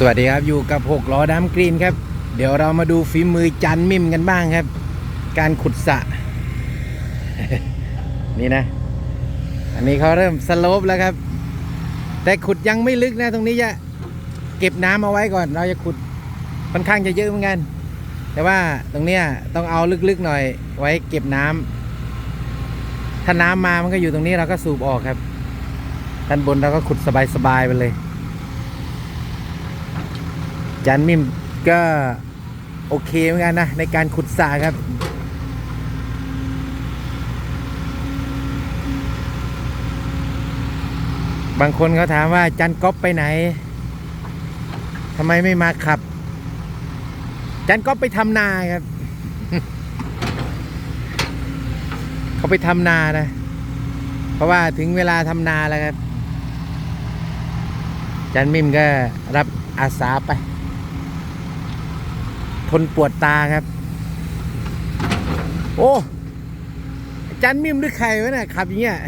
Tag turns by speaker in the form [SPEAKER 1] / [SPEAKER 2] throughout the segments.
[SPEAKER 1] สวัสดีครับอยู่กับหกล้อดำกรีนครับ เดี๋ยวเรามาดูฝีมือจันมิมกันบ้างครับ การขุดสระนี่นะ อันนี้เขาเริ่มสโลปแล้วครับ แต่ขุดยังไม่ลึกนะ ตรงนี้จะเก็บน้ำเอาไว้ก่อน เราจะขุดค่อนข้างจะเยอะเหมือนกัน แต่ว่าตรงเนี้ยต้องเอาลึกๆหน่อย ไว้เก็บน้ำถ้าน้ำมามันก็อยู่ตรงนี้เราก็สูบออกครับด้านบนเราก็ขุดสบายๆไปเลย จันมิมก็โอเคเหมือนกันนะ ในการขุดสระครับ บางคนเขาถามว่าจันก๊อปไปไหนทำไมไม่มาขับ จันก๊อปไปทำนาครับ เขาไปทำนานะ เพราะว่าถึงเวลาทำนาแล้วครับ จันมิมก็รับอาสาไป ทนปวดตาครับ โอ้จันมิมหรือใครวะเนี่ยขับอย่างเงี้ย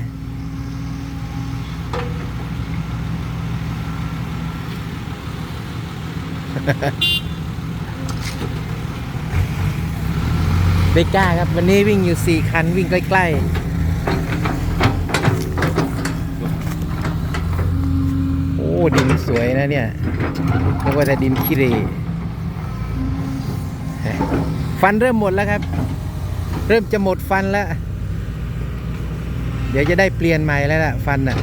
[SPEAKER 1] เบก้าครับ วันนี้วิ่งอยู่ 4 คัน วิ่งใกล้ ๆ โอ้ ดินสวยนะเนี่ยนึกว่าแต่ดินขี้เหร ฟันเริ่มหมดแล้วครับ เริ่มจะหมดฟันแล้ว เดี๋ยวจะได้เปลี่ยนใหม่แล้วล่ะฟันน่ะ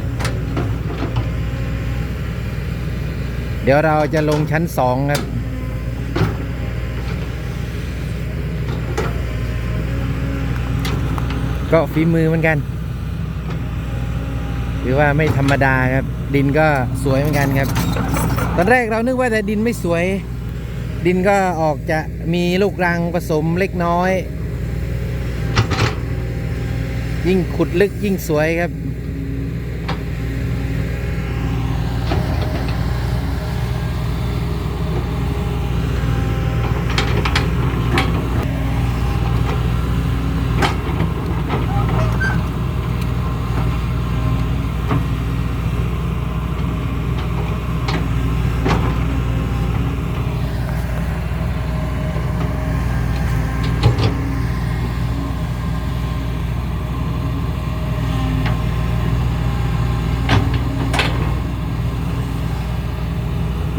[SPEAKER 1] เดี๋ยวเราจะลงชั้นสองครับก็ฝีมือเหมือนกัน หรือว่าไม่ธรรมดาครับ ดินก็สวยเหมือนกันครับ ตอนแรกเรานึกว่าแต่ดินไม่สวย ดินก็ออกจะมีลูกรังผสมเล็กน้อย ยิ่งขุดลึกยิ่งสวยครับ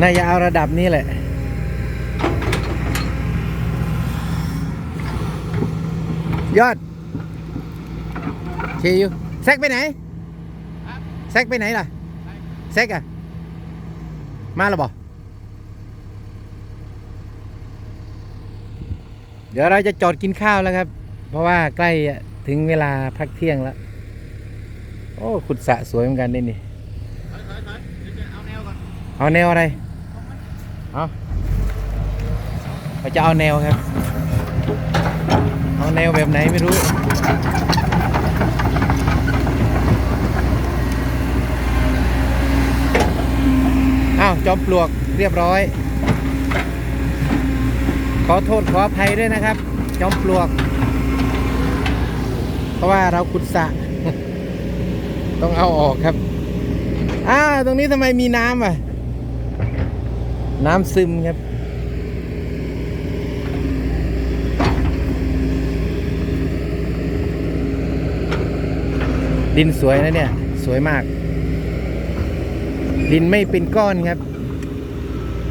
[SPEAKER 1] น่าจะเอาระดับนี้แหละ ยอดเชียร์อยู่แซกไปไหนแซกไปไหนล่ะแซกอะมาแล้วบอเดี๋ยวเราจะจอดกินข้าวแล้วครับ เพราะว่าใกล้ถึงเวลาพักเที่ยงแล้ว โอ้ขุดสระสวยเหมือนกันนี่นี่เอาแนวอะไร เอาเราจะเอาแนวครับ เอาแนวแบบไหนไม่รู้อ้าวจอมปลวกเรียบร้อย ขอโทษขออภัยด้วยนะครับ จอมปลวก เพราะว่าเราขุดสระต้องเอาออกครับอ้าวตรงนี้ทำไมมีน้ำอะ น้ำซึมครับดินสวยนะเนี่ย สวยมาก ดินไม่เป็นก้อนครับ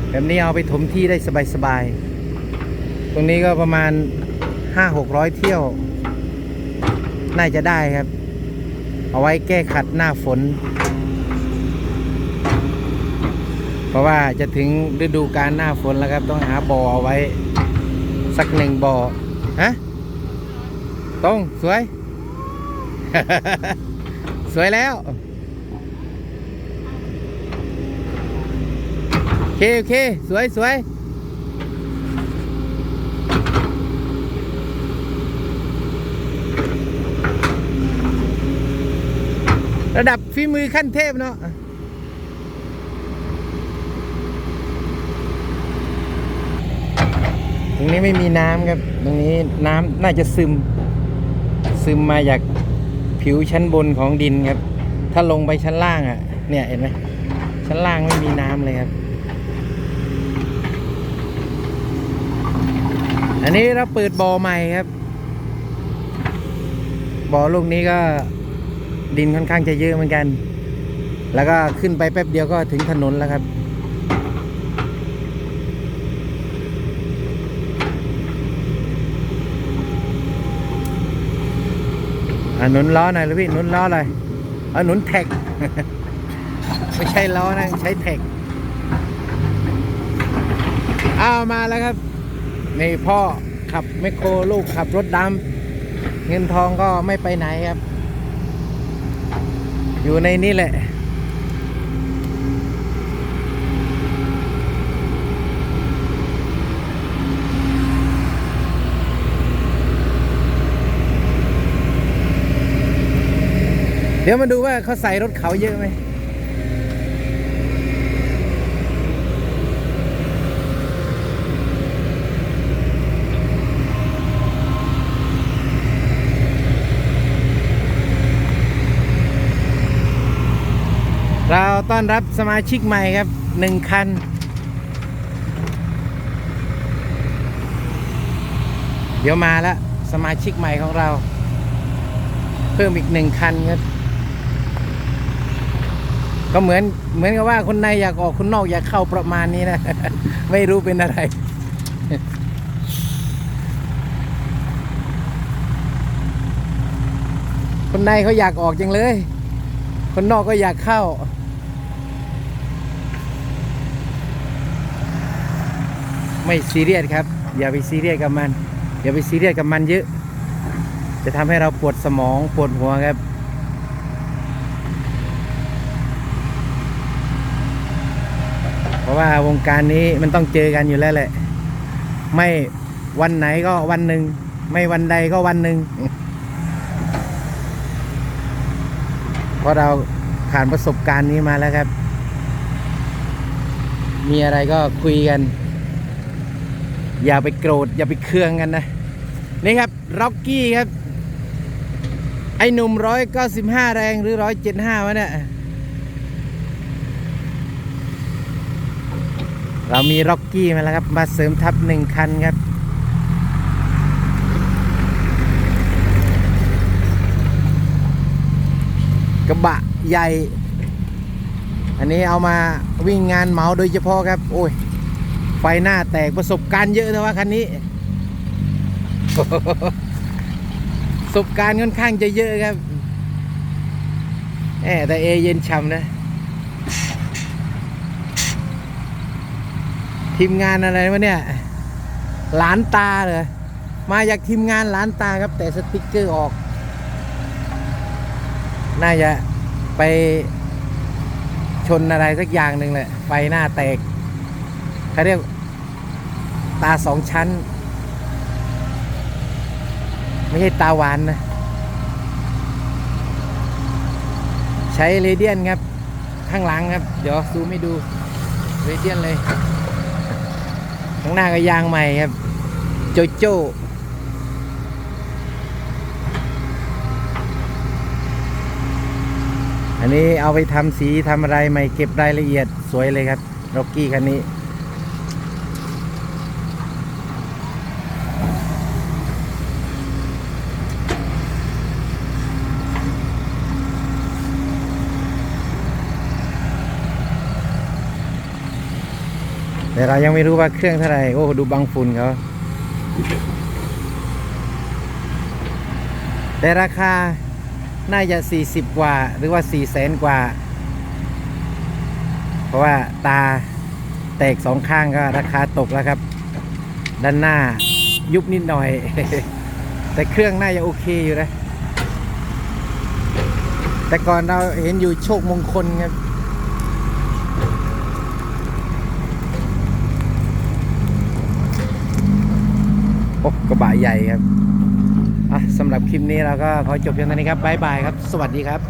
[SPEAKER 1] แบบนี้เอาไปถมที่ได้สบายๆ ตรงนี้ก็ประมาณห้าหกร้อยเที่ยว น่าจะได้ครับ เอาไว้แก้ขัดหน้าฝน เพ ราะว่าจะถึงฤดูการหน้าฝนแล้วครับ ต้องหาบ่อเอาไว้ สักหนึ่งบ่อฮะตรงสวย สวยแล้ว โอเค โอเค สวยสวยระดับฝีมือขั้นเทพเนาะ ตรงนี้ไม่มีน้ำครับ ตรงนี้น้ำน่าจะซึม ซึมมาจากผิวชั้นบนของดินครับ ถ้าลงไปชั้นล่างอะ่ะ เนี่ยเห็นไหมชั้นล่างไม่มีน้ำเลยครับ อันนี้เราเปิดบ่อใหม่ครับ บ่อลูกนี้ก็ดินค่อนข้างจะเยอะเหมือนกัน แล้วก็ขึ้นไปแป๊บเดียวก็ถึงถนนแล้วครับ หนุนล้อหน่อยเลยพี่หนุนล้อเลยเอาหนุนแท็ก ไม่ใช่ล้อนะ ใช้แท็กอ้าวมาแล้วครับนี่พ่อขับเมคโครลูกขับรถดำเงินทองก็ไม่ไปไหนครับ อยู่ในนี้แหละ ดี๋ยวมาดูว่าเขาใส่รถเขาเยอะไหมเราต้อนรับสมาชิกใหม่ครับหนึ่งคัน เดี๋ยวมาแล้วสมาชิกใหม่ของเรา เพิ่มอีกหนึ่งคันครับ ก็เหมือนเหมือนกับว่าคนในอยากออกคนนอกอยากเข้าประมาณนี้นะ ไม่รู้เป็นอะไร คนในเขาอยากออกจังเลย คนนอกก็อยากเข้าไม่ซีเรียสครับ อย่าไปซีเรียสกับมัน อย่าไปซีเรียสกับมันเยอะ จะทำให้เราปวดสมองปวดหัวครับ เพ ราะว่าวงการนี้มันต้องเจอกันอยู่แล้วแหละ ไม่วันไหนก็วันหนึ่งไม่วันใดก็วันหนึ่งเพราะเราผ่านประสบการณ์นี้มาแล้วครับ มีอะไรก็คุยกัน อย่าไปโกรธ อย่าไปเคืองกันนะ นี่ครับร็อกกี้ครับ ไอหนุ่มร้อยเก้าสิบห้าแรงหรือร้อยเจ็ดห้าวะเนี่ย เรามีร็อกกี้มาแล้วครับ มาเสริมทับหนึ่งคันครับ กระบะใหญ่ อันนี้เอามาวิ่งงานเหมาโดยเฉพาะครับ โอ้ย ไฟหน้าแตกประสบการณ์เยอะนะว่าคันนี้ ประสบการณ์ค่อนข้างจะเยอะครับแแต่เอเย็นช่ำนะ ทีมงานอะไรวะเนี่ยหลานตาเหรอมาจากทีมงานหลานตาครับ แต่สติกเกอร์ออก น่าจะไปชนอะไรสักอย่างหนึ่งแหละไฟหน้าแตกเขาเรียกตาสองชั้น ไม่ใช่ตาหวานนะ ใช้เรเดียนครับ ข้างหลังครับ เดี๋ยวซูมให้ดู เรเดียนเลย ข้างหน้าก็ยางใหม่ครับ โจโจอันนี้เอาไปทำสีทำอะไรใหม่เก็บรายละเอียดสวยเลยครับร็อกกี้คันนี้ แต่เรายังไม่รู้ว่าเครื่องเท่าไหร่โอ้ดูบังฝุ่นเขาแต่ราคาน่าจะ 40 กว่า หรือว่า4แสนกว่า เพราะว่าตาแตกสองข้างก็ราคาตกแล้วครับ ด้านหน้ายุบนิดหน่อย แต่เครื่องน่าจะโอเคอยู่นะ แต่ก่อนเราเห็นอยู่โชคมงคลครับ กระบะใหญ่ครับอะสำหรับคลิปนี้เราก็ขอจบเพียงเท่านี้ครับบ๊ายบายครับ สวัสดีครับ